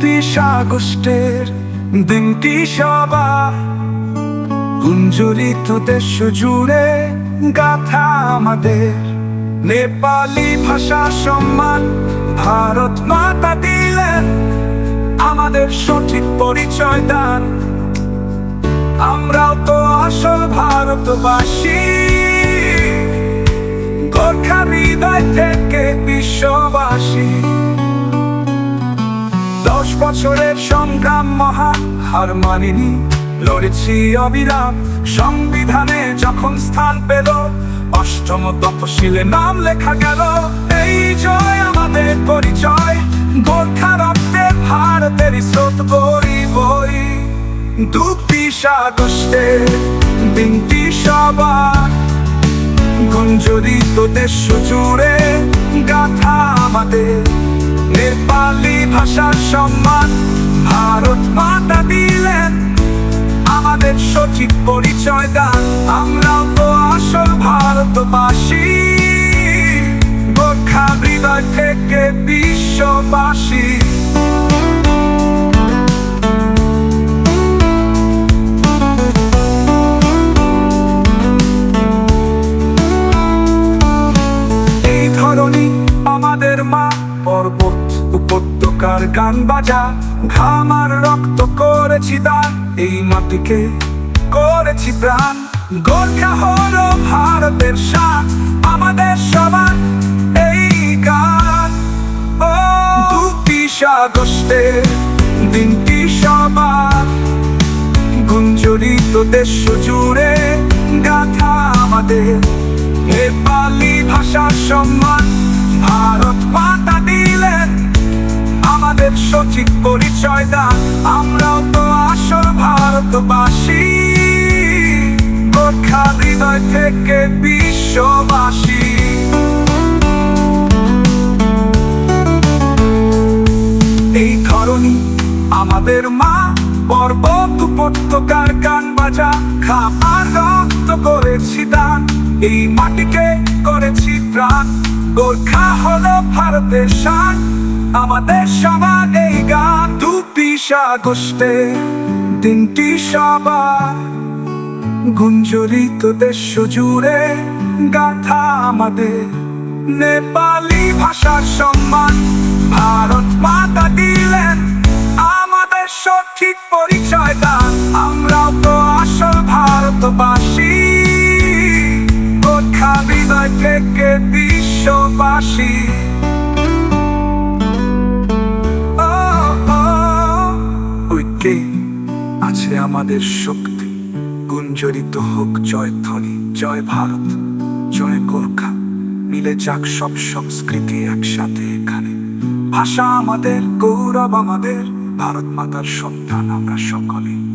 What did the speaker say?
আগস্টের দিনটি সবার গুঞ্জরিত দেশ জুড়ে গাথা আমাদের। নেপালি ভাষা সম্মান, ভারত মাতা দিলেন আমাদের সঠিক পরিচয় দান। আমরাও তো আসল ভারতবাসী। গোর্খা হৃদয় থেকে বিশ্ববাসী। বছরের সংগ্রাম মহা হার মানিনি। লড়েছি অবিরাম। সংবিধানে যখন স্থান পেল, অষ্টম তপশিলে নাম লেখা গেল। এই জয় আমাদের পরিচয়। গোর্খা রক্তে ভারতের স্রোত বই বই দুপিস আগস্টের দিনটি সবার। গুঞ্জরিত দেশ জুড়ে গাথা আমাদের। নেপালি ভাষার সম্মান ভারত মাতা দিলেন। আমাদের সঠিক পরিচয় দান। আমরাও তো আসল ভারতবাসী। গোর্খা হৃদয় থেকে বিশ্ববাসী। আমাদের মা পর্বত উপত্যকার গান বাজা, ঘামার রক্ত করেছি দান, এই মাটিকে করেছি প্রাণ। গোর্খা হলো ভারতের শান, আমাদের সবার এই গান। ও দুপিস আগস্টের দিনটি সবার, গুঞ্জরিত দেশ জুড়ে গাথা আমাদের। নেপালি ভাষার সম্মান সঠিক পরিচয় দান আমরাও তো আসল ভারতবাসী। গোর্খা হৃদয় থেকে বিশ্ববাসী। এই ধরনী আমাদের মা পর্বত উপত্যকার গান বাজা খাবার রক্ত করেছি দান। এই মাটিকে করেছি প্রাণ। গোর্খা হলো ভারতের শান। আমাদের সবার এই গান দুপিস আগস্টে দিনটি সবার। গুঞ্জরিত দেশ জুড়ে গাথা আমাদের। নেপালি ভাষার সম্মান, ভারত মাতা দিলেন আমাদের সঠিক পরিচয় দান। আমরাও তো আসল ভারতবাসী। গোর্খা হৃদয় থেকে বিশ্ববাসী? আমাদের শক্তি। গুঞ্জরিত হোক জয় ধ্বনি, জয় ভারত, জয় গোর্খা। মিলে যাক সব সংস্কৃতি একসাথে এখানে। ভাষা আমাদের, গৌরব আমাদের, ভারত মাতার সন্তান আমরা সকলে।